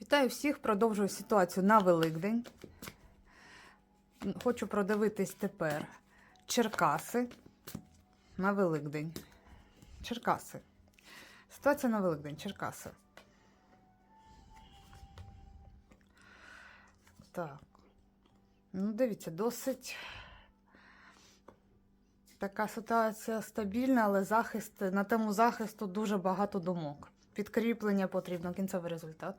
Вітаю всіх, продовжую ситуацію на Великдень. Хочу продивитись тепер Черкаси на Великдень. Черкаси. Ситуація на Великдень, Черкаси. Так. Ну, дивіться, досить така ситуація стабільна, але захист, на тему захисту дуже багато думок. Підкріплення потрібно, кінцевий результат.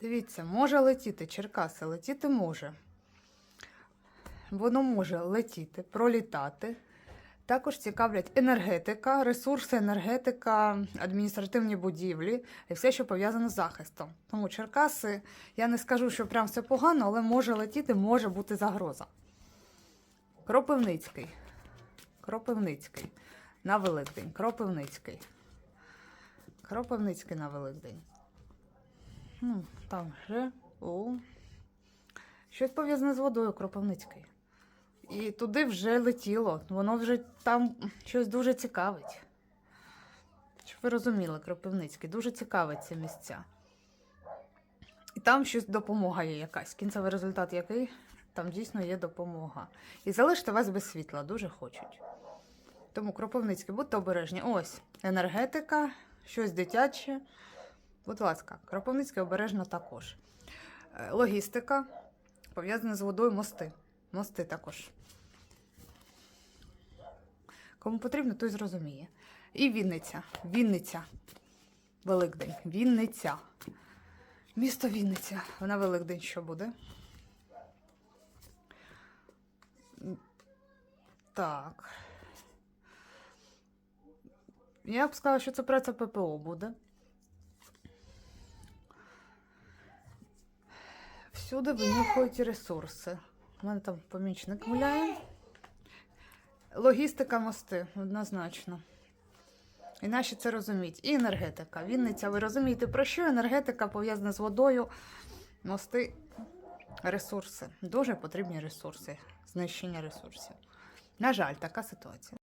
Дивіться, може летіти Черкаси, летіти може. Воно може летіти, пролітати. Також цікавлять енергетика, ресурси, енергетика, адміністративні будівлі і все, що пов'язане з захистом. Тому Черкаси, я не скажу, що прям все погано, але може летіти, може бути загроза. Кропивницький. Кропивницький. На Великдень. Кропивницький. Кропивницький на Великдень. Ну, там же. О. Щось пов'язане з водою Кропивницький. І туди вже летіло. Воно вже там щось дуже цікавить. Щоб ви розуміли, Кропивницький, дуже цікавить ці місця. І там щось допомога є якась. Кінцевий результат який? Там дійсно є допомога. І залиште вас без світла, дуже хочуть. Тому Кропивницький, будьте обережні. Ось енергетика, щось дитяче. Будь ласка, Кропивницький обережно також. Е, Логістика пов'язана з водою мости. Мости також. Кому потрібно, той зрозуміє. І Вінниця. Вінниця. Великдень. Вінниця. Місто Вінниця. На Великдень що буде? Так. Я б сказала, що це праця ППО буде. Всюди винюхують ресурси. У мене там помічник гуляє. Логістика мости, однозначно. І наші це розуміють. І енергетика. Вінниця, ви розумієте, про що енергетика пов'язана з водою, мости, ресурси. Дуже потрібні ресурси, знищення ресурсів. На жаль, така ситуація.